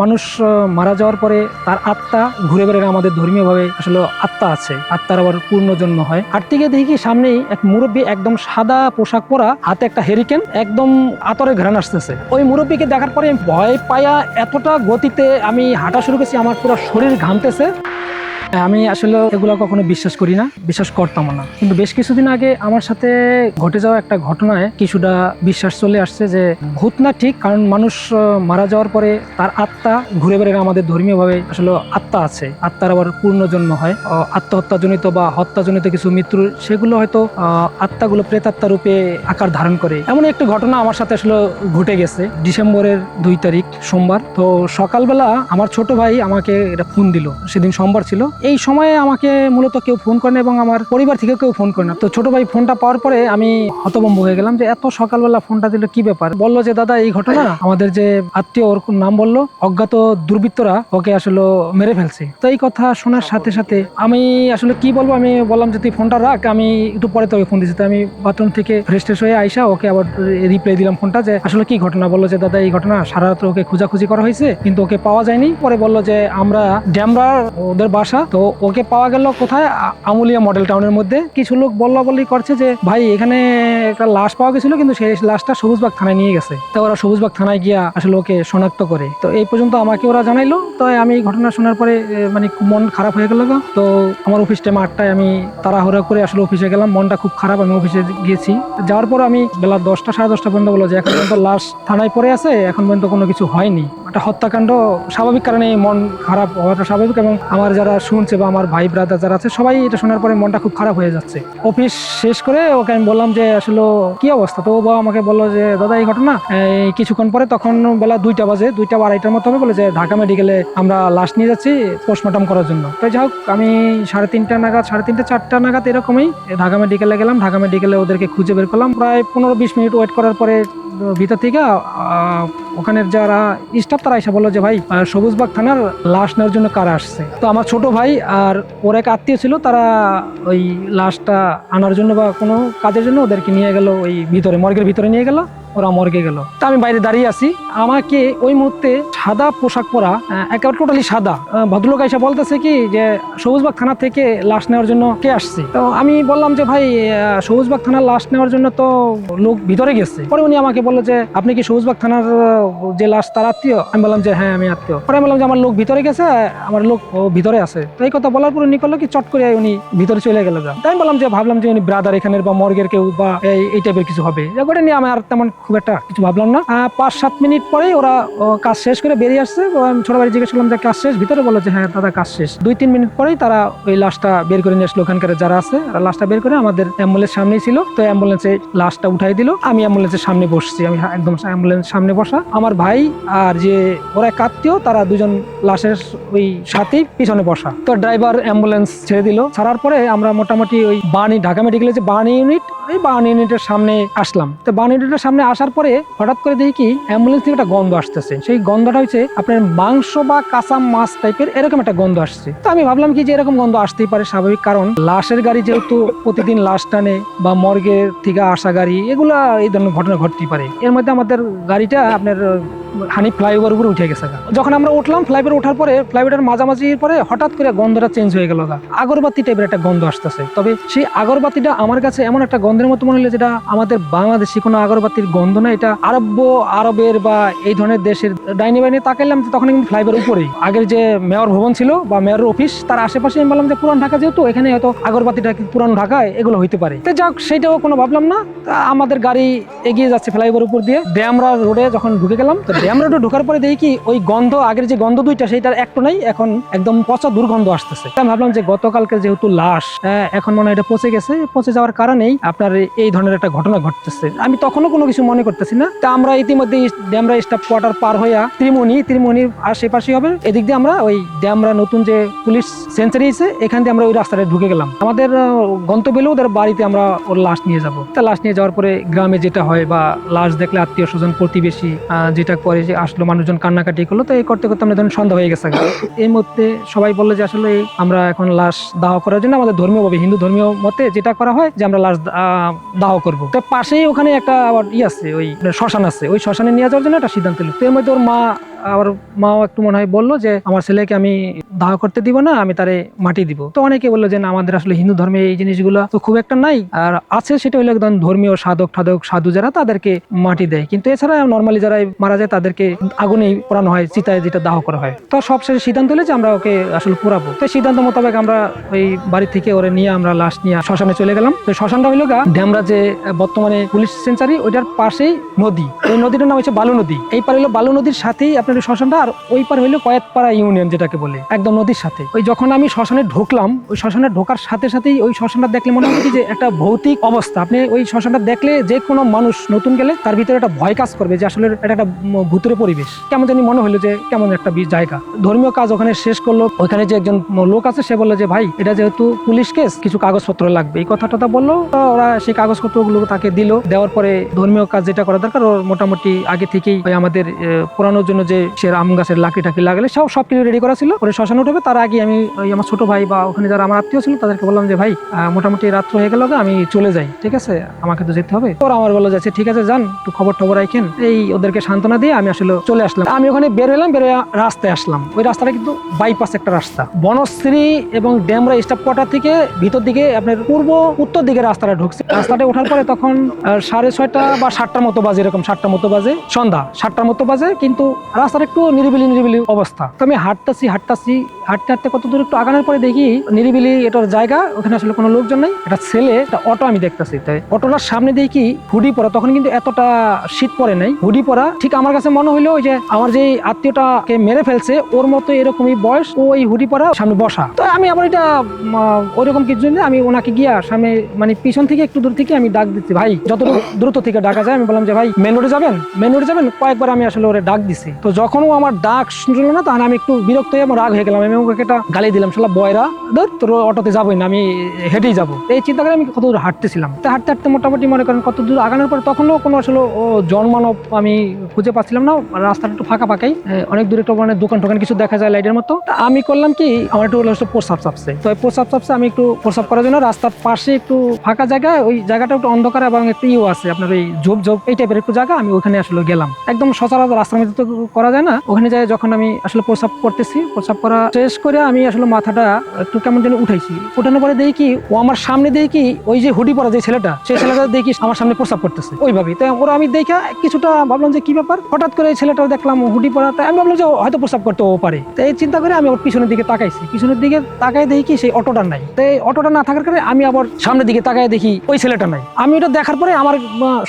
মানুষ মারা যাওয়ার পরে তার আত্মা ঘুরে বেড়ে আমাদের ধর্মীয়ভাবে আসলে আত্মা আছে। আত্মার আবার পূর্ণ জন্ম হয়। আর থেকে দেখি সামনেই এক মুরব্বী একদম সাদা পোশাক পরা, হাতে একটা হেরিকেন একদম আতরে ঘ্রাণ আসতেছে। ওই মুরব্বীকে দেখার পরে ভয় পায়া এতটা গতিতে আমি হাঁটা শুরু করেছি, আমার পুরো শরীর ঘামতেছে। আমি আসলে এগুলো কখনো বিশ্বাস করি না, বিশ্বাস করতাম না। কিন্তু বেশ কিছুদিন আগে আমার সাথে ঘটে যাওয়া একটা ঘটনায় কিছুটা বিশ্বাস চলে আসছে যে ভূত না ঠিক, কারণ মানুষ মারা যাওয়ার পরে তার আত্মা ঘুরে বেড়ে আমাদের ধর্মীয়ভাবে আসলে আত্মা আছে। আত্মার আবার পূর্ণ জন্ম হয়। আত্মহত্যাজনিত বা হত্যাজনিত কিছু মৃত্যু, সেগুলো হয়তো আত্মাগুলো প্রেতাত্মা রূপে আকার ধারণ করে। এমন একটি ঘটনা আমার সাথে আসলে ঘটে গেছে ডিসেম্বরের দুই তারিখ সোমবার। তো সকালবেলা আমার ছোট ভাই আমাকে এটা ফোন দিল। সেদিন সোমবার ছিল। এই সময়ে আমাকে মূলত কেউ ফোন করে না এবং আমার পরিবার থেকে কেউ ফোন করে না। তো ছোট ভাই ফোনটা পাওয়ার পরে আমি হতভম্ব হয়ে গেলাম যে এত সকালবেলা ফোনটা দিল কি ব্যাপার? বলল যে, দাদা, এই ঘটনা আমাদের যে আত্মীয় ওর নাম বলল, অজ্ঞাত দুর্বৃত্তরা ওকে আসলে মেরে ফেলছে। তো এই কথা শোনার সাথে সাথে আমি আসলে কি বলব? আমি বললাম যে, তুই ফোনটা রাখ, আমি একটু পরে তোকে ফোন দিচ্ছি। তো আমি বাথরুম থেকে ফ্রেশ হয়ে আইসা ওকে আবার রিপ্লাই দিলাম ফোনটা যে, আসলে কি ঘটনা? বলল যে, দাদা, এই ঘটনা সারা রাত ওকে খোঁজাখুঁজি করা হয়েছে, কিন্তু ওকে পাওয়া যায়নি। পরে বলল যে, আমরা ড্যামরা ওদের বাসা তো ওকে পাওয়া গেল কোথায়? আমুলিয়া মডেল টাউনের মধ্যে। কিছু লোক বল্লা বল্লি করছে যে, ভাই, এখানে একটা লাশ পাওয়া গেছিল, কিন্তু সেই লাশটা সবুজবাগ থানায় নিয়ে গেছে। তো ওরা সবুজবাগ থানায় গিয়া আসলে ওকে শনাক্ত করে। তো এই পর্যন্ত আমাকে ওরা জানাইলো। তো আমি এই ঘটনা শোনার পরে মানে মন খারাপ হয়ে গেল তো আমার অফিস টাইম আটটায় আমি তাড়াহুড়া করে আসলে অফিসে গেলাম। মনটা খুব খারাপ, আমি অফিসে গিয়েছি যাওয়ার পর আমি বেলা দশটা, সাড়ে দশটা পর্যন্ত বলো যে, এখন পর্যন্ত লাশ থানায় পড়ে আছে, এখন পর্যন্ত কোনো কিছু হয়নি। একটা হত্যাকাণ্ড, স্বাভাবিক কারণে মন খারাপ হওয়াটা স্বাভাবিক এবং আমার যারা শুনছে বা আমার ভাই ব্রাদার যারা আছে, সবাই এটা শোনার পরে মনটা খুব খারাপ হয়ে যাচ্ছে। অফিস শেষ করে ওকে আমি বললাম যে, আসলে কি অবস্থা? তো ও বাবা আমাকে বলল যে, দাদা, এই ঘটনা? কিছুক্ষণ পরে তখন বেলা দুইটা বাজে, দুইটা আড়াইটার মতো হবে বলে যে, ঢাকা মেডিকেলে আমরা লাশ নিয়ে যাচ্ছি পোস্টমর্টম করার জন্য। তো যাই হোক, আমি সাড়ে তিনটা নাগাদ, সাড়ে তিনটা, চারটা নাগাদ এরকমই ঢাকা মেডিকেলে গেলাম। ঢাকা মেডিকেলে ওদেরকে খুঁজে বের করলাম। প্রায় পনেরো, বিশ মিনিট ওয়েট করার পরে ভিতর থেকে ওখানের যারা স্টাফ তারা এসে বলল যে, ভাই সবুজবাগ থানার লাশ নেওয়ার জন্য কারা আসছে? তো আমার ছোট ভাই আর ওর এক আত্মীয় ছিল, তারা ওই লাশটা আনার জন্য বা কোনো কাজের জন্য ওদেরকে নিয়ে গেল, ওই ভিতরে, মর্গের ভিতরে নিয়ে গেল, ওরা মর্গে গেল। তা আমি বাইরে দাঁড়িয়ে আছি। আমাকে ওই মুহূর্তে সাদা পোশাক পরা একেবারে টোটালি সাদা ভদ্রলোক এসে বলতেছে কি যে, সবুজবাগ থানা থেকে লাশ নেওয়ার জন্য কে আসছে? তো আমি বললাম যে, ভাই সবুজবাগ থানার লাশ নেওয়ার জন্য তো লোক ভিতরে গেছে। পরে উনি আমাকে বলল যে, আপনি কি সবুজবাগ থানার যে লাশ তার আত্মীয়, আমি বললাম যে হ্যাঁ আমি আত্মীয়। পরে আমি বললাম যে আমার লোক ভিতরে গেছে, আমার লোক ভিতরে আছে। তো এই কথা বলার পরে উনি করল কি, চট করে উনি ভিতরে চলে গেল তাই আমি বললাম যে, ভাবলাম যে উনি ব্রাদার এখানের বা মর্গের কেউ বা এই টাইপের কিছু হবে। ওটা নিয়ে আমি আর তেমন খুব একটা কিছু ভাবলাম না। পাঁচ সাত মিনিট পরে ওরা কাজ শেষ করে বেরিয়ে আসছে। ছোট ভাই জিজ্ঞেস করলাম যে, কাজ শেষ? ভিতরে বলো যে হ্যাঁ দাদা, কাজ শেষ। দুই তিন মিনিট পরেই তারা ওই লাশটা বের করে নিয়ে আসলো ওখানকার যারা আছে। লাশটা বের করে আমাদের অ্যাম্বুলেন্স সামনেই ছিল। তো অ্যাম্বুলেন্সে লাশটা উঠাই দিল। আমি অ্যাম্বুলেন্সের সামনে বসছি। আমি একদম অ্যাম্বুলেন্স সামনে বসা। আমার ভাই আর যে ওরা এক আত্মীয়, তারা দুজন লাশের ওই সাথেই পিছনে বসা। তো ড্রাইভার অ্যাম্বুলেন্স ছেড়ে দিল। ছাড়ার পরে আমরা মোটামুটি ওই বাণী, ঢাকা মেডিকেলের যে বাণী ইউনিট, ওই বাণী ইউনিটের সামনে আসলাম। তো বাণী ইউনিটের সামনে আসার পরে হঠাৎ করে দেখি কি অ্যাম্বুলেন্স থেকে একটা গন্ধ আসতেছে। সেই গন্ধটা হচ্ছে আপনার মাংস বা কাঁচা মাছ টাইপের এরকম একটা গন্ধ আসছে। তো আমি ভাবলাম কি যে এরকম গন্ধ আসতেই পারে, স্বাভাবিক কারণ লাশের গাড়ি যেহেতু প্রতিদিন লাশ টানে বা মর্গের থেকে আসা গাড়ি, এগুলা এই ধরনের ঘটনা ঘটতেই পারে। এর মধ্যে আমাদের গাড়িটা আপনার of হানি ফ্লাইওভার উপরে উঠে গেছে যখন আমরা উঠলাম, ফ্লাইওভার ওঠার পরে, ফ্লাইওভারের মাঝামাঝি পরে হঠাৎ করে গন্ধটা চেঞ্জ হয়ে গেল। আগরবাতি টাইপের একটা গন্ধ আসতেছে। তবে সেই আগরবাতিটা আমার কাছে এমন একটা গন্ধের মতো মনে হলো যেটা আমাদের বাংলাদেশি কোনো আগরবাতির গন্ধ না। এটা আরব্য, আরবের বা এই ধরনের দেশের ডাইনি বাইনে তাকাইলাম তখন কিন্তু ফ্লাইওভার উপরেই। আগের যে মেয়র ভবন ছিল বা মেয়র অফিস তার আশেপাশে আমি বললাম যে পুরান ঢাকা যেহেতু, এখানে হয়তো আগরবাতিটা পুরান ঢাকায় এগুলো হইতে পারে। তো যাক, সেটাও কোনো ভাবলাম না। আমাদের গাড়ি এগিয়ে যাচ্ছে ফ্লাইওভার উপর দিয়ে। ড্যামরা রোডে যখন ঢুকে গেলাম, তো ড্যাম রোডে ঢোকার পরে দেখি কি ওই গন্ধ আগের যে গন্ধ দুইটা সেইটার একটু নাই এখন একদম পচা দুর্গন্ধ আসতেছে। আমি ভাবলাম যে গতকালকে যেহেতু লাশ হ্যাঁ, এখন মনে হয় এটা পচে গেছে। পচে যাওয়ার কারণেই আপনার এই ধরনের একটা ঘটনা ঘটতেছে। আমি তখনও কোনো কিছু মনে করতেছি না। তা আমরা ইতিমধ্যে ড্যামরা স্টাফ কোয়ার্টার পার হইয়া ত্রিমণি ত্রিমণির আশেপাশে হবে। এদিক দিয়ে আমরা ওই ড্যামরা নতুন যে পুলিশ সেঞ্চারি আছে এখান দিয়ে আমরা ওই রাস্তাটা ঢুকে গেলাম। আমাদের গন্তব্য ওদের বাড়িতে আমরা ওর লাশ নিয়ে যাব। তা লাশ নিয়ে যাওয়ার পরে গ্রামে যেটা হয় বা লাশ দেখলে আত্মীয় স্বজন প্রতিবেশী যেটা যে আসলো মানুষজন কান্নাকাটি করল, তো এই করতে করতে আমরা ধরুন সন্ধ্যা হয়ে গেছে। এই মধ্যে সবাই বলল যে আসলে আমরা এখন লাশ দাহ করার জন্য আমাদের ধর্মীয় ভাবে, হিন্দু ধর্মীয় মতে যেটা করা হয় যে আমরা লাশ দাহ করব। তো পাশেই ওখানে একটা আবার ই আছে, ওই শ্মশান আছে, ওই শ্মশানে নিয়ে যাওয়ার জন্য একটা সিদ্ধান্ত নিল। তো এর মধ্যে ওর মা আমার মাও একটু মনে হয় বলল যে, আমার ছেলেকে আমি দাহ করতে দিব না, আমি তারে মাটি দিব। তো অনেকে বলল যে, না, আমাদের আসলে হিন্দু ধর্মে এই জিনিসগুলো তো খুব একটা নাই। আর আছে সেটা হলো একদম ধর্মীয় সাধক ঠাধক সাধু যারা, তাদেরকে মাটি দেয়। কিন্তু এছাড়া নর্মালি যারা মারা যায় তাদেরকে আগুনেই পোড়ানো হয়, চিতায় যেটা দাহ করা হয়। তো সবশেষে সিদ্ধান্ত হলো যে আমরা ওকে আসলে পুরাবো তো সিদ্ধান্ত মোতাবেক আমরা ওই বাড়ি থেকে ওরে নিয়ে আমরা লাশ নিয়ে শ্মশানে চলে গেলাম। তো শ্মশানটা হলো গা ড্যামরা যে বর্তমানে পুলিশ সেঞ্চারি ওইটার পাশেই নদী। ওই নদীটার নাম হচ্ছে বালু নদী। এই পার হলো বালু নদীর সাথেই আপনার শ্মশানটা, আর ওই পার হইল কয়েতপাড়া ইউনিয়ন যেটাকে বলে, একদম নদীর সাথে। ওই যখন আমি শ্মশানে ঢুকলাম, ওই শ্মশানে ঢোকার সাথে সাথেই ওই শ্মশানটা দেখলে মনে হয় যে একটা ভৌতিক অবস্থা। আপনি ওই শ্মশানটা দেখলে যে কোনো মানুষ নতুন গেলে তার ভিতরে একটা ভয় কাজ করবে যে আসলে এটা একটা ভূতুরে পরিবেশ। কেমন জানি মনে হলো যে কেমন একটা জায়গা। ধর্মীয় কাজ ওখানে শেষ করল। ওখানে যে একজন লোক আছে, সে বলল যে, ভাই, এটা যেহেতু পুলিশ কেস, কিছু কাগজপত্র লাগবে। এই কথাটা তো বলল। ওরা সেই কাগজপত্রগুলো তাকে দিল। দেওয়ার পরে ধর্মীয় কাজ যেটা করা দরকার, ওর মোটামুটি আগে থেকেই আমাদের পোড়ানোর জন্য যে সে আম গাছের লাকড়ি টাকি লাগালে, সব সব কিছু রেডি করা ছিল। পরে শ্মশানে উঠবে তার আগে আমি ওই আমার ছোট ভাই বা ওখানে যারা আমার আত্মীয় ছিল, তাদেরকে বললাম যে, ভাই মোটামুটি রাত্র হয়ে গেল আমি চলে যাই। ঠিক আছে? আমাকে তো যেতে হবে। ওরা আমার বলল যাচ্ছে ঠিক আছে, যান। একটু খবর টবর রাখেন এই ওদেরকে সান্ত্বনা দিয়ে আমি আসলে চলে আসলাম। আমি ওখানে বের হলাম, বের রাস্তায় আসলাম। ওই রাস্তাটা কিন্তু বাইপাস একটা রাস্তা। বনশ্রী এবং ড্যামরা স্টাফ কোয়ার্টার থেকে ভিতর দিকে আপনার পূর্ব উত্তর দিকে রাস্তাটা ঢুকছে। রাস্তাটা ওঠার পরে তখন সাড়ে ছয়টা বা সাতটার মতো বাজে, এরকম সাতটার মতো বাজে, সন্ধ্যা সাতটার মতো বাজে, কিন্তু রাস্তাটা একটু নিরিবিলি নিরিবিলি অবস্থা। তো আমি হাঁটতাছি হাঁটতাছি, হাঁটতে হাঁটতে কত দূর একটু আগানোর পরে দেখি নিরিবিলি এটার জায়গা, ওখানে আসলে কোনো লোকজন নাই, একটা ছেলে, একটা অটো আমি দেখতেছি। তাই অটোটার সামনে দেখি হুডি পরা, তখন কিন্তু এতটা শীত পরে নাই। হুডি পরা, ঠিক আমার কাছে মনে হইল ওই যে আমার যে আত্মীয়টাকে মেরে ফেলছে, ওর মতো এরকমই বয়স, ও ওই হুডি পরা সামনে বসা। তো আমি আবার এটা ওইরকম কিছু না, আমি ওনাকে গিয়া সামনে মানে পিছন থেকে একটু দূর থেকে আমি ডাক দিচ্ছি, ভাই যত দ্রুত থেকে ডাকা যায়, আমি বললাম যে, ভাই মেন রোডে যাবেন? মেন রোডে যাবেন, কয়েকবার আমি আসলে ওরে ডাক দিছি। তো যখন ও আমার ডাক শুনলো না, তখন আমি একটু বিরক্ত হয়ে আমার রাগ হয়ে গেলাম। আমি ওকে একটা গালি দিলাম, শালা বয়রা, ধর তোর অটোতে যাবোই না, আমি হেঁটেই যাব। এই চিন্তা করে আমি কত দূর হাঁটতেছিলাম। তো হাঁটতে হাঁটতে মোটামুটি মনে করেন কত দূর আগানোর পরে তখনও কোনো আসলে ও জনমানব আমি খুঁজে পাচ্ছিলাম না, রাস্তাটা একটু ফাঁকা ফাঁকাই। অনেক দূরে একটু মানে দোকান টোকান কিছু দেখা যায় লাইটের মতো। তা আমি করলাম কি, আমার একটু হলো প্রসাব চাপছে। তো প্রসাব চাপছে, আমি একটু প্রসাব করার জন্য রাস্তার পাশে একটু ফাঁকা জায়গা, ওই জায়গাটা একটু অন্ধকার এবং একটু ইউ আছে। আপনার ওই ঝোপ ঝোপ, এই টাইপের একটু জায়গা, আমি ওখানে আসলে গেলাম। একদম সচরাচর রাস্তার মধ্যে তো করা যায় না। ওখানে যাই যখন আমি আসলে প্রসাব করতেছি, প্রসাব করা শেষ করে আমি আসলে মাথাটা একটু কেমন যেন উঠাইছি। উঠানোর পরে দেখি কি, ও আমার সামনে দেখি ওই যে হুডি পরা যে ছেলেটা, সেই ছেলেটা দেখি আমার সামনে প্রসাব করতেছে। ওইভাবেই। তাই ওরা আমি দেখা কিছুটা ভাবলাম যে কি ব্যাপার হঠাৎ করে এই ছেলেটাও দেখলাম হুডি পরা তাই আমি ভাবলাম যে হয়তো প্রসাব করতে ও পারে। তাই এই চিন্তা করে আমি ওর পিছনের দিকে তাকাইছি। পিছনের দিকে তাকাই দেখি কি সেই অটোটা নাই। তাই অটোটা না থাকার কারণে আমি আবার সামনের দিকে তাকাই দেখি ওই ছেলেটা নাই। আমি ওটা দেখার পরে আমার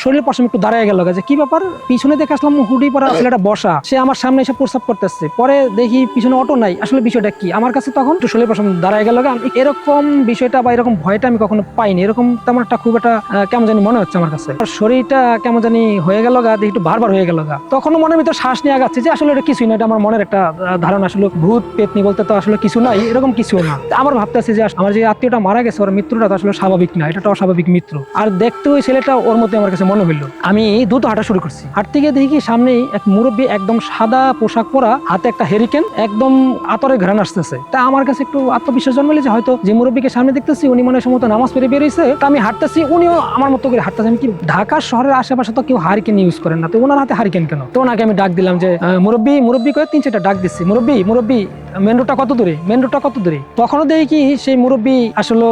শরীরের পাশে একটু দাঁড়ায় গেল। যে কি ব্যাপার? পিছনে দেখে আসলাম হুডি পরা ছেলেটা বসা। সে আমার সামনে এসে প্রস্তাব করতেছে। পরে দেখি পিছনে অটো নাই। আসলে বিষয়টা কি? আমার কাছে তখন একটু শরীরের পাশে দাঁড়ায় গেল। আমি এরকম বিষয়টা বা এরকম ভয়টা আমি কখনো পাইনি। এরকম তেমন একটা খুব একটা কেমন জানি মনে হচ্ছে আমার কাছে। শরীরটা কেমন জানি হয়ে গেল গা, দেখি একটু বারবার হয়ে গেল গা। তখনও মনের ভিতর শ্বাস নিয়ে আগাচ্ছে যে আসলে এটা কিছুই না, এটা আমার মনের একটা ধারণা আসলে ভূত, পেতনি বলতে তো আসলে কিছু নাই, এরকম কিছু না। আমার ভাবতে আছে যে আমার যে আত্মীয়টা মারা গেছে, ওর মৃত্যুটা তো আসলে স্বাভাবিক না, এটা অস্বাভাবিক মৃত্যু। আর দেখতে ওই ছেলেটা ওর মধ্যে আমার কাছে মনে হইল। আমি দ্রুত হাঁটা শুরু করছি। হাঁটতে গিয়ে দেখি সামনেই এক মুরব্বী একদম সাদা পোশাক পরা, হাতে একটা হেরিকেন একদম আতরে ঘ্রাণ আসতেছে। তা আমার কাছে একটু আত্মবিশ্বাস জন্মালে যে হয়তো যে মুরব্বীকে সামনে দেখতেছি, উনি মনে সম্ভবত নামাজ পড়ে বেরিয়েছে তা আমি হাঁটতেছি, উনিও আমার মতো করে হাঁটতেছে। আমি কি ঢাকা শহরের আশেপাশে তো কেউ হারিকেন ইউজ করেন না, তো ওনার হাতে হারিকেন কেন? তো ওনাকে আমি ডাক দিলাম যে মুরব্বী মুরব্বী করে তিন চারটা ডাক দিচ্ছি মুরব্বী মুরব্বী মেন রোডটা কত দূরে? মেন রোডটা কত দূরে? তখনও দেখি কি সেই মুরব্বী আসলে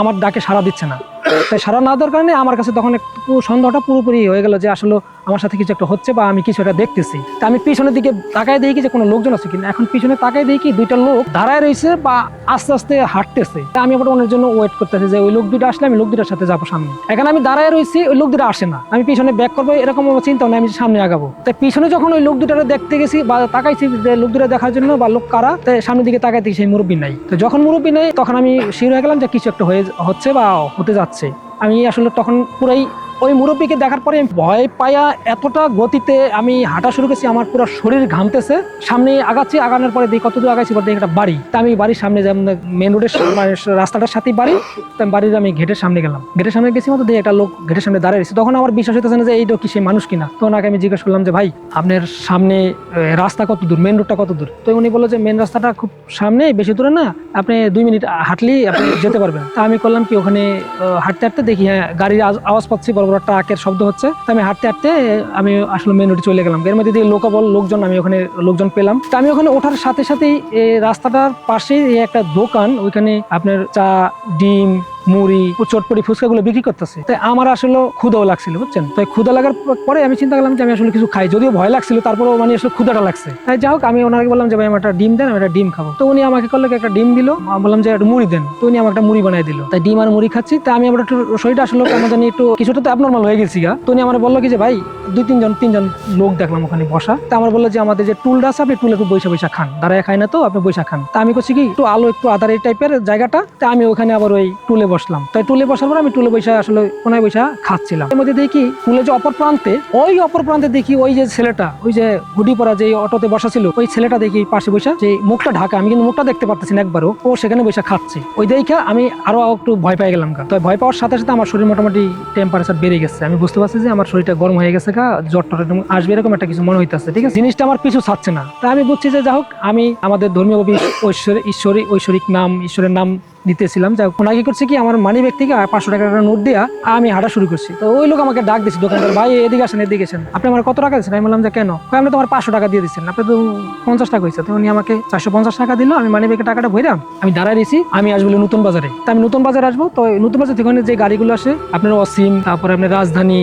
আমার ডাকে সাড়া দিচ্ছে না। তাই সাড়া না দেওয়ার কারণে আমার কাছে তখন একটু সন্দেহটা পুরোপুরি হয়ে গেল যে আসলে আমার সাথে কিছু একটা হচ্ছে বা আমি কিছু একটা দেখতেছি। তা আমি পিছনের দিকে তাকায় দেখি যে কোনো লোকজন আছে কিনা। এখন পিছনে তাকায় দেখি দুইটা লোক দাঁড়ায় রয়েছে বা আস্তে আস্তে হাঁটতেছে। তা আমি আবার ওনার জন্য ওয়েট করতেছি যে ওই লোক দুটো আসলে আমি লোক দুটার সাথে যাব সামনে। এখন আমি দাঁড়ায় রয়েছি, ওই লোক দুটো আসে না। আমি পিছনে ব্যাক করব, এরকম চিন্তা নেই আমি সামনে আগাবো। তাই পিছনে যখন ওই লোক দুটারে দেখতে গেছি বা তাকাইছি যে লোক দুটা দেখার জন্য বা লোক কারা, তাই সামনের দিকে তাকাই দেখি সেই মুরব্বী নাই। তো যখন মুরব্বী নেই, তখন আমি শির হয়ে গেলাম যে কিছু একটা হয়ে হচ্ছে বা হতে যাচ্ছে। আমি আসলে তখন পুরাই ওই মুরব্বীকে দেখার পরে ভয় পায়া এতটা গতিতে আমি হাঁটা শুরু করেছি, আমার পুরো শরীর ঘামতেছে। সামনে আগাচ্ছি, আগানোর পরে দেখি কতদূর আগাচ্ছি পরে একটা বাড়ি। তা আমি বাড়ির সামনে যেমন মেন রোডের মানে রাস্তাটার সাথেই বাড়ি, তো আমি বাড়ির আমি গেটের সামনে গেলাম। গেটের সামনে গেছি মতো দেখি একটা লোক গেটের সামনে দাঁড়িয়ে রয়েছে। তখন আমার বিশ্বাস হইতেছে না যে এইটা কি সেই মানুষ কিনা। তো ওনাকে আমি জিজ্ঞেস করলাম যে, ভাই, আপনার সামনে রাস্তা কত দূর? মেন রোডটা কত দূর? তো উনি বলল যে মেন রাস্তাটা খুব সামনে, বেশি দূরে না। আপনি দুই মিনিট হাঁটলেই আপনি যেতে পারবেন। তা আমি করলাম কি, ওখানে হাঁটতে হাঁটতে দেখি হ্যাঁ গাড়ির আওয়াজ পাচ্ছি, বড় বড় ট্রাকের শব্দ হচ্ছে। তো আমি হাঁটতে হাঁটতে আমি আসলে মেন রোডে চলে গেলাম। এর মধ্যে দিয়ে লোকাবল লোকজন, আমি ওখানে লোকজন পেলাম। তো আমি ওখানে ওঠার সাথে সাথেই রাস্তাটার পাশে একটা দোকান, ওইখানে আপনার চা, ডিম মুড়ি, চটপটি ফুচকাগুলো বিক্রি করতেছে। তাই আমার আসলে ক্ষুদাও লাগছিল, বুঝছেন? তাই ক্ষুদা লাগার পরে আমি চিন্তা করলাম যে আমি আসলে কিছু খাই। যদিও ভয় লাগছিল, তারপরেও মানে আসলে ক্ষুদাটা লাগছে। তাই যাই হোক, আমি ওনাকে বললাম যে, ভাই, আমার একটা ডিম দেন আমি একটা ডিম খাব। তো উনি আমাকে করলে একটা ডিম দিল। আমি বললাম যে, একটা মুড়ি দেন। তো উনি আমাকে একটা মুড়ি বানিয়ে দিল। তাই ডিম আর মুড়ি খাচ্ছি। তা আমি আমার একটু শরীরটা আসলে কেমন জানি একটু কিছুটা তো অ্যাবনর্মাল হয়ে গেছি গা। তো উনি আমার বলল কি যে, ভাই, দুই তিনজন তিনজন লোক দেখলাম ওখানে বসা। তা আমার বলল যে, আমাদের যে টুলটা আছে, আপনি টুলে একটু বৈশা বৈশা খান। দাঁড়ায় খায় না তো, আপনি বৈশা খান। তা আমি করছি কি, একটু আলো, একটু আধার এই টাইপের জায়গাটা। তা আমি ওখানে আবার ওই টুলে বসলাম। তাই টুলে বসার পর আমি টুলে বৈশা আসলে কোনায় বৈশা খাচ্ছিলাম। এর মধ্যে দেখি টুলে যে অপর প্রান্তে, ওই অপর প্রান্তে দেখি ওই যে ছেলেটা, ওই যে হুডি পরা যে অটোতে বসা ছিল, ওই ছেলেটা দেখি পাশে বৈশা যে মুখটা ঢাকা, আমি কিন্তু মুখটা দেখতে পারতেছি না একবারও, ও সেখানে বৈশা খাচ্ছে। ওই দেখে আমি আরও একটু ভয় পেয়ে গেলাম। তো ভয় পাওয়ার সাথে সাথে আমার শরীর মোটামুটি টেম্পারেচার বেড়ে গেছে। আমি বুঝতে পারছি যে আমার শরীরটা গরম হয়ে গেছে গা, জ্বর টর আসবে এরকম একটা কিছু মনে হইতেছে, ঠিক আছে? জিনিসটা আমার পিছু ছাড়ছে না। তা আমি বুঝছি যে যা হোক, আমি আমাদের ধর্মীয় ঐশ্বর ঐশ্বরিক নাম, ঈশ্বরের নাম নিতেছিলাম যাই হোক ওনাকে কি করছে কি, আমার মানি ব্যাগ থেকে পাঁচশো টাকা একটা নোট দেওয়া আমি হাঁটা শুরু করছি। তো ওই লোক আমাকে ডাক দিচ্ছে দোকানদার, ভাই, এদিকে আসেন এদিকে আসেন। আপনি আমার কত টাকা দিচ্ছেন আমি বললাম যে, কেন? আপনি তো আমার পাঁচশো টাকা দিয়ে দিচ্ছেন। আপনি তো পঞ্চাশ টাকা হয়েছে তো উনি আমাকে চারশো পঞ্চাশ টাকা দিল, আমি মানি ব্যাগে টাকাটা ভইরাম আমি দাঁড়ায় রয়েছি আমি আসব নতুন বাজারে। তা আমি নতুন বাজারে আসব, তো নতুন বাজার থেকে যে গাড়িগুলো আসে, আপনার অসীম, তারপরে আপনার রাজধানী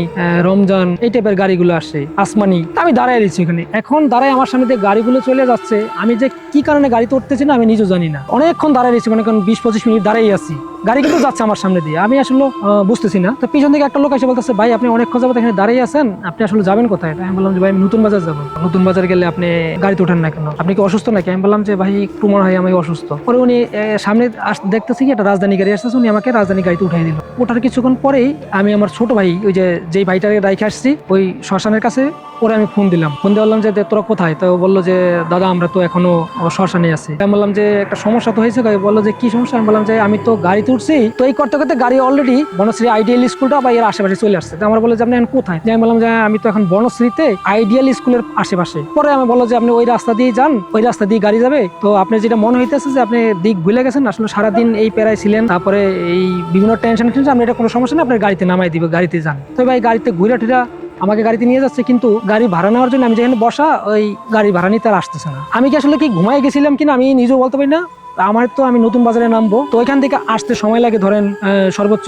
রমজান, এই টাইপের গাড়িগুলো আসে, আসমানি আমি দাঁড়ায় রয়েছি ওখানে। এখন দাঁড়ায় আমার সামনে যে গাড়িগুলো চলে যাচ্ছে, আমি যে কি কারণে গাড়িতে উঠতেছি না, আমি নিজেও জানি না। অনেকক্ষণ দাঁড়ায় রয়েছি মানে কারণ বিশ পঁচিশ মিনিট দাঁড়াই আছি। গাড়ি কিন্তু যাচ্ছে আমার সামনে দিয়ে। আমি আসলে বুঝতেছি না। তো পিছন থেকে একটা লোক এসে বলতেছে, ভাই, আপনি অনেকক্ষণ যাবত এখানে দাঁড়িয়ে আছেন। আপনি আসলে যাবেন কোথায়? আমি বললাম যে, ভাই, আমি নতুন বাজার যাব। নতুন বাজার গেলে আপনি গাড়িতে ওঠেন না কেন? আপনি কি অসুস্থ নাকি? আমি বললাম যে, ভাই একটু মনে হয় আমি অসুস্থ। পরে উনি সামনে দেখতেছি কি, একটা রাজধানী গাড়ি আসতেছে, উনি আমাকে রাজধানী গাড়িতে উঠাই দিল। ওঠার কিছুক্ষণ পরেই আমি আমার ছোট ভাই, ওই যে, যেই ভাইটাকে রাইখে আসছি, ওই শ্মশানের কাছে, ওরে আমি ফোন দিলাম। ফোন দিয়ে বললাম যে তোরা কোথায়? তো বলল যে, দাদা, আমরা তো এখনও শ্মশানে আছি। আমি বললাম যে, একটা সমস্যা তো হয়েছে। বলল যে, কি সমস্যা? আমি বললাম যে, আমি তো গাড়িতে উঠছি তো এই করতে করতে গাড়ি অলরেডি বনশ্রী আইডিয়াল স্কুলটা বা এর আশেপাশে চলে আসছে। আমার বলল যে, আপনি এখন কোথায়? আমি বললাম যে আমি তো এখন বনশ্রীতে আইডিয়াল স্কুলের আশেপাশে। পরে আমি বলল যে, আপনি ওই রাস্তা দিয়ে যান, ওই রাস্তা দিয়ে গাড়ি যাবে। তো আপনি যেটা মনে হইতেছে যে, আপনি দিক ভুলে গেছেন, আসলে সারাদিন এই প্যারায় ছিলেন, তারপরে এই বিভিন্ন টেনশন খেলছেন, আপনি এটা কোনো সমস্যা নেই আপনার গাড়িতে নামাই দিবে, গাড়িতে যান। তো ভাই, গাড়িতে ঘুরে টুরা আমাকে গাড়িতে নিয়ে যাচ্ছে, কিন্তু গাড়ি ভাড়া নেওয়ার জন্য আমি যেখানে বসা, ওই গাড়ি ভাড়া নিতে আর আসতেছে না। আমি কি আসলে কি ঘুমাই গেছিলাম কিনা, আমি নিজেও বলতে পারি না। আমার তো আমি নতুন বাজারে নামবো। তো ওইখান থেকে আসতে সময় লাগে, ধরেন সর্বোচ্চ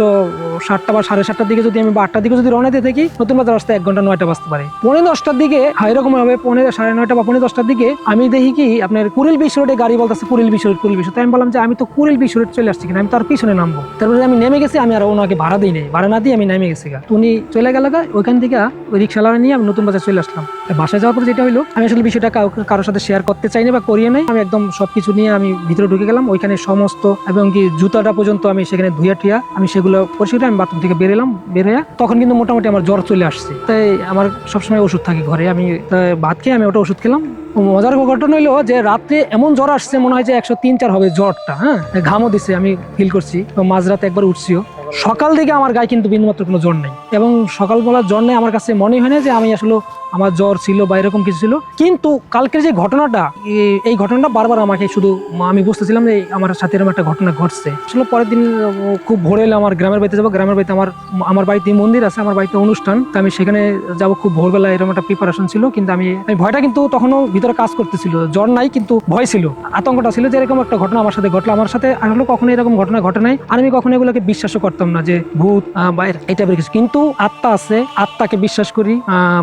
সাতটা বা সাড়ে সাতটার দিকে যদি আমি বা আটটার দিকে যদি রওনা দিয়ে থাকি, নতুন বাজার আসতে এক ঘণ্টা নয়টা বাজতে পারে। পনেরো দশটার দিকে এরকম হবে পৌনে সাড়ে নয়টা বা পনেরো দশটার দিকে, আমি দেখি কি, আপনার কুড়িল বিশ রোডে গাড়ি বলতেছে কুড়িল বিশ রোড, কুড়িল বিশ তাই আমি বললাম যে আমি তো কুড়িল বিশ রোড চলে আসছি কিনা, আমি তার পিছনে নামবো। তারপরে আমি নেমে গেছি, আমি আর ওনাকে ভাড়া দিই নাই। ভাড়া না দিয়ে আমি নেমে গেছি গা। উনি চলে গেল ওইখান থেকে ওই রিক্সাওয়ালা নিয়ে আমি নতুন বাজার চলে আসলাম। বাসায় যাওয়ার পর যেটা হলো আমি আসলে বিষয়টা কারোর সাথে শেয়ার করতে চাই না বা করিয়ে নাই। আমি একদম সবকিছু নিয়ে আমি ভিতরে ঢুকে গেলাম, ওইখানে সমস্ত এবং কি জুতাটা পর্যন্ত আমি সেখানে ধুইয়া টুয়া আমি সেগুলো পরিষ্কার আমি বাথরুম থেকে বেরোলাম বেরোয়া তখন কিন্তু মোটামুটি আমার জ্বর চলে আসছে। তাই আমার সবসময় ওষুধ থাকে ঘরে, আমি ভাত খেয়ে আমি ওটা ওষুধ খেলাম। মজার ঘটনা হলো যে রাত্রে এমন জ্বর আসছে, মনে হয় যে একশো তিন চার হবে জ্বরটা হ্যাঁ? ঘামও দিছে, আমি ফিল করছি। মাঝরাতে একবার উঠছিও। সকাল থেকে আমার গায়ে কিন্তু বিন্দুমাত্র কোনো জ্বর নেই। এবং সকালবেলা জ্বর নেই আমার কাছে মনে হয় না যে আমি আসলে আমার জ্বর ছিল বা এরকম কিছু ছিল। কিন্তু কালকের যে ঘটনাটা, এই ঘটনাটা বারবার আমাকে শুধু আমি বুঝতেছিলাম যে আমার সাথে এরকম একটা ঘটনা ঘটছে। আসলে পরের দিন খুব ভোরে এলে আমার গ্রামের বাড়িতে যাব। গ্রামের বাড়িতে আমার আমার বাড়িতে মন্দির আছে, আমার বাড়িতে অনুষ্ঠান। তো আমি সেখানে যাব। খুব ভোরবেলা এরকম একটা প্রিপারেশন ছিল। কিন্তু আমি আমি ভয়টা কিন্তু তখনও ভিতরে কাজ করতেছিল। জ্বর নাই, কিন্তু ভয় ছিল। আতঙ্কটা ছিল যে এরকম একটা ঘটনা আমার সাথে ঘটলো। আমার সাথে আসলে কখনো এরকম ঘটনা ঘটে নাই। আর আমি কখনো এগুলোকে বিশ্বাসও করতাম না যে ভূত বা এই টাইপের কিছু। কিন্তু আত্মা আছে আত্মাকে বিশ্বাস করি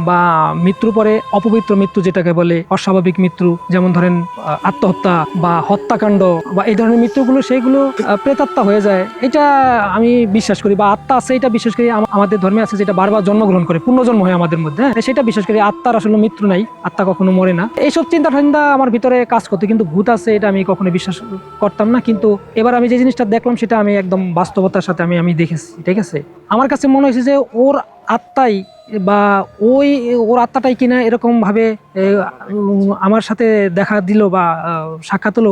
বা মৃত্যুর পরে অপবিত্র মৃত্যু যেটাকে বলে অস্বাভাবিক মৃত্যু যেমন ধরেন আত্মহত্যা বা হত্যাকাণ্ড বা এই ধরনের মৃত্যুগুলো সেইগুলো প্রেতাত্মা হয়ে যায়। এটা আমি বিশ্বাস করি বা আত্মা আছে এটা বিশ্বাস করি আমাদের ধর্মে আছে যেটা বারবার জন্মগ্রহণ করে পুনর্জন্ম হয় আমাদের মধ্যে হ্যাঁ, সেটা বিশ্বাস করি আত্মার আসলে মৃত্যু নাই আত্মা কখনো মরে না। এইসব চিন্তা ঠান্ডা আমার ভিতরে কাজ করতো কিন্তু ভূত আছে এটা আমি কখনো বিশ্বাস করতাম না। কিন্তু এবার আমি যে জিনিসটা দেখলাম সেটা আমি একদম বাস্তবতার সাথে আমি আমি দেখেছি ঠিক আছে? আমার কাছে মনে হয়েছে যে ওর আত্মাই বা ওই ওর আত্মাটাই কিনা এরকম ভাবে এ, আমার সাথে দেখা দিল বা সাক্ষাৎ হলো।